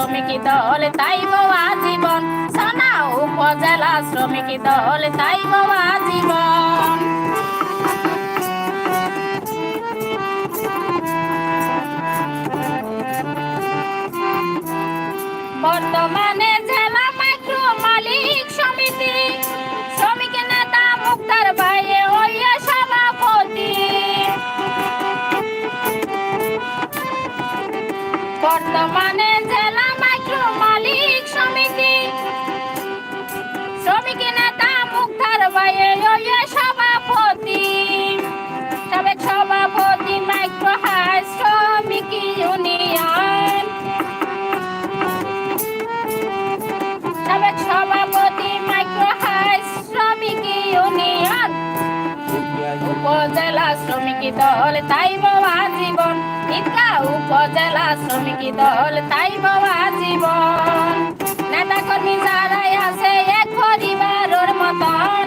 শ্রমিক দল তাই বাবা জীবন সানা উপজেলা শ্রমিক দল তাই বাবা জীবন বর্তমানে জেলা মাইক্রো মালিক সমিতি, শ্রমিক নেতা মুক্তার ভাইয়ে ওইয়া সভাপতি। বর্তমানে সভাপতি। সাবেক সভাপতি মাইক্রো হাই শ্রমিক ইউনিয়ন। সাবেক সভাপতি মাইক্রো হাই শ্রমিক ইউনিয়ন। উপজেলা শ্রমিক দল তাই বাবা জীবন ইকা উপজেলা শ্রমিক দল তাই বাবা জীবন নেতা কর্মী যারাই আছে এক পরিবারের মতন।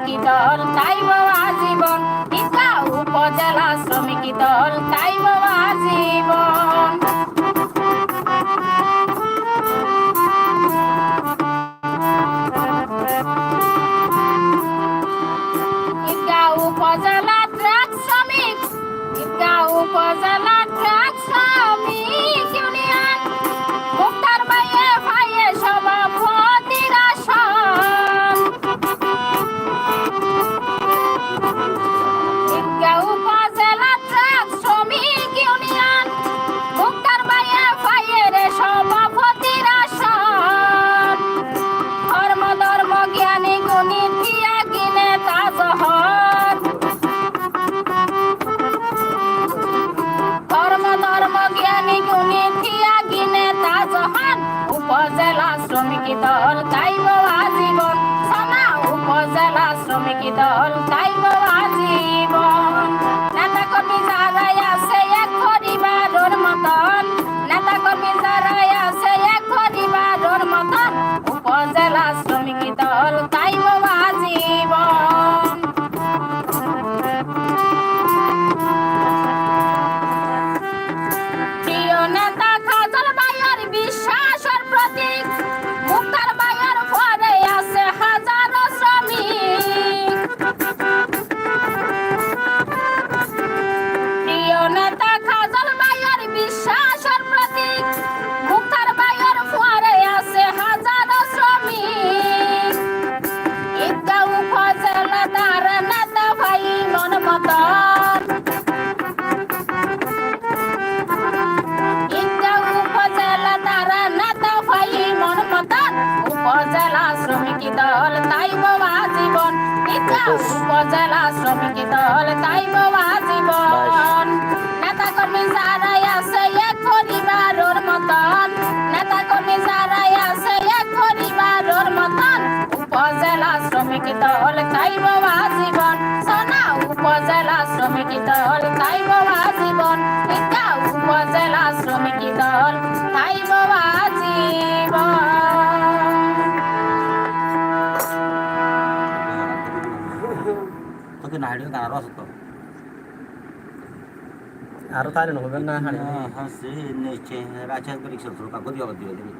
শ্রমিক দল তাই বাবা জীবন ইকা উপজেলা শ্রমিক দল তাই বাবা জীবন ইকা উপজেলা ট্রাক শ্রমিক ইকা উপজেলা ট্রাক শ্রমিক গুণী দিয়া কিনে তাজহান উপজেলা শ্রমিক দল গাইব আজীবন। সনা, উপজেলা শ্রমিক দল গাইব আজীবন। নেতা কর্মী যারাই আছে এক পরিবারের মতন, নেতা কর্মী যারাই আছে এক পরিবারের মতন, উপজেলা শ্রমিক দল শ্রমিক দল, তাই বাবা জীবন উপজেলা শ্রমিক দল, তাই বাবা জীবন নেতা কর্মী যারাই আছে এক পরিবারের মতন। নেতা কর্মী যারাই আছে এক পরিবারের মতন। উপজেলা শ্রমিক দল, তাই বাবা জীবন সোনা উপজেলা শ্রমিক দল, তাই বাবা জীবন উপজেলা শ্রমিক দল, তাই বাবা জীবন হাড়ি আরও আছে তো আরও তাহলে নবেন না হাড়ি হ্যাঁ সেই নিশ্চয় রাজা পরীক্ষা শুরু কাকু দিও দিও দিবি